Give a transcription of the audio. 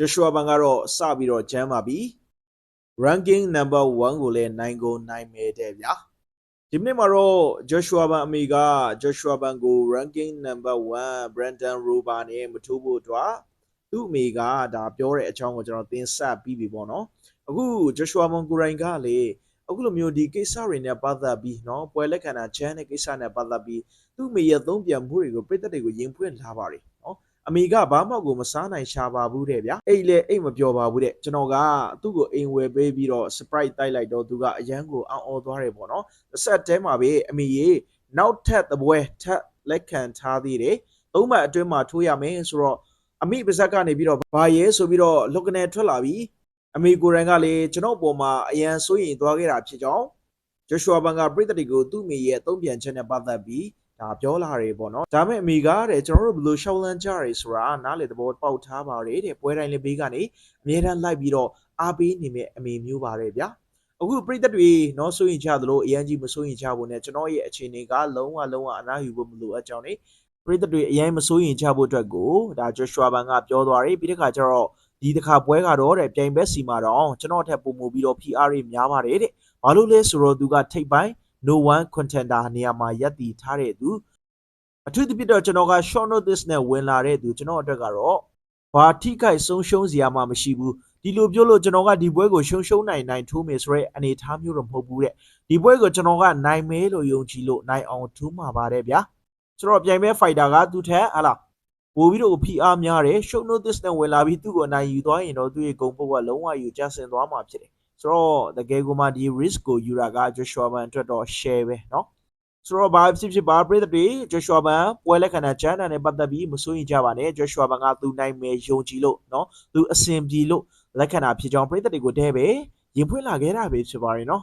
Joshua ဘန်ကတော့စပြီးတော့ဂျမ်းပါပြီ ranking number 1ကိုလည်းနိုင်ကိုနိုင်မယ်တဲ့ဗျာဒီနေ့မှာတော့ Joshua ဘန်အမေက Joshua ဘန်ကို ranking number 1 Brandon Rober နဲ့မထိုးဖို့အတွက်သူ့အမေကဒါပြောတဲ့အကြောင်းကိုကျွန်တော်သင်ဆက်ပြီးပြီပေါ့နော်အခု Joshua ဘန်ကိုရိုင်းကလေအခုလိုမျိုးဒီကိစ္စတွေနဲ့ပတ်သက်ပြီးเนาะပွဲလက်ခံတာချမ်းတဲ့ကိစ္စနဲ့ပတ်သက်ပြီးသူ့အမေရဲ့သုံးပြန်မှုတွေကိုပြည်သက်တွေကိုရင်ဖွင့်လာပါတယ်เนาะ အမေကဘာမှကိုမစားနိုင်ရှာပါဘူးတဲ့ဗျာအိတ်လေအိတ်မပြောပါဘူးတဲ့ကျွန်တော်ကသူ့ကိုအိမ်ဝယ်ပေးပြီးတော့ sprite တိုက်လိုက်တော့သူကအရန်ကိုအောင်းအော်သွားတယ်ပေါ့နော်တစ်ဆက်တည်းမှာပဲအမေရေနောက်ထပ်သပွဲထပ်လက်ခံထားသေးတယ်သုံးမှတ်အတွင်းမှာထိုးရမယ်ဆိုတော့အမိပါဇက်ကနေပြီးတော့ဘာရဲဆိုပြီးတော့လုတ်ကနေထွက်လာပြီအမေကိုယ်တိုင်ကလည်းကျွန်တော်ပေါ်မှာအရန်စိုးရင်သွားခဲ့တာဖြစ်ကြောင်းဂျိုရှွာဘန်ကပြည်သက်တွေကိုသူ့မိရဲ့သုံးပြန်ချက်နဲ့ပတ်သက်ပြီး ဒါပြောလာတယ်ပေါ့နော်ဒါပေမဲ့အမေကတဲ့ကျွန်တော်တို့ဘယ်လိုရှောက်လန်းကြရဲဆိုတာနားလေသဘောပေါက်ထားပါတယ်တဲ့ပွဲတိုင်းလေးဘေးကနေအမြဲတမ်းလိုက်ပြီးတော့အားပေးနေမဲ့အမေမျိုးပါတယ်ဗျာအခုပြိသက်တွေနော်စိုးရင်ချသလိုအရန်ကြီးမစိုးရင်ချဖို့နဲ့ကျွန်တော်ရဲ့အခြေအနေကလုံးဝလုံးဝအနားယူဖို့မလိုအပ်ကြောင်းနေပြိသက်တွေအရင်မစိုးရင်ချဖို့အတွက်ကိုဒါဂျိုရှွာဘန်ကပြောသွားတယ်ပြီးတဲ့ခါကျတော့ဒီတစ်ခါပွဲကတော့တဲ့ပြိုင်ဘက်စီမှာတော့ကျွန်တော်ထက်ပုံမူပြီးတော့ PR တွေများပါတယ်တဲ့ဘာလို့လဲဆိုတော့သူကထိပ်ပိုင်း no one contender နေရာမှာရပ်တည်ထားတဲ့သူအထူးသဖြင့်တော့ကျွန်တော်က short notice နဲ့ဝင်လာတဲ့သူကျွန်တော်အတွက်ကတော့ဘာထိခိုက်ဆုံးရှုံးစရာမှမရှိဘူးဒီလိုပြောလို့ကျွန်တော်ကဒီပွဲကိုရှုံရှုံးနိုင်နိုင်ထိုးမယ်ဆိုရဲအနေထားမျိုးတော့မဟုတ်ဘူးတဲ့ဒီပွဲကိုကျွန်တော်ကနိုင်မဲလို့ယုံကြည်လို့နိုင်အောင်ထိုးမှာပါတယ်ဗျာဆိုတော့ပြိုင်မဲ fighter ကသူ့ထက်ဟာလားပို့ပြီးတော့ PR များတယ် short notice နဲ့ဝင်လာပြီးသူ့ကိုနိုင်ယူသွားရင်တော့သူ့ရဲ့ဂုံပုတ်ကလုံးဝယူကျဆင်သွားမှာဖြစ်တယ် ဆိုတော့တကယ်ကိုမှဒီ risk ကိုယူတာက Joshua Man အတွက်တော့ share ပဲเนาะ ဆိုတော့ဘာဖြစ်ဖြစ်ပါပြည့်တဲ့တွေ Joshua ဘန်ပွဲလက်ခံတဲ့ဂျန်နာနဲ့ပတ်သက်ပြီးမစိုးရင်ကြပါနဲ့ Joshua ဘန်ကသူနိုင်မယ်ယုံကြည်လို့เนาะသူအစင်ပြေလို့လက်ခံတာဖြစ်ကြောင်းပြည့်တဲ့တွေကိုတဲပဲရင်ဖွင့်လာခဲ့တာပဲဖြစ်ပါရင်เนาะ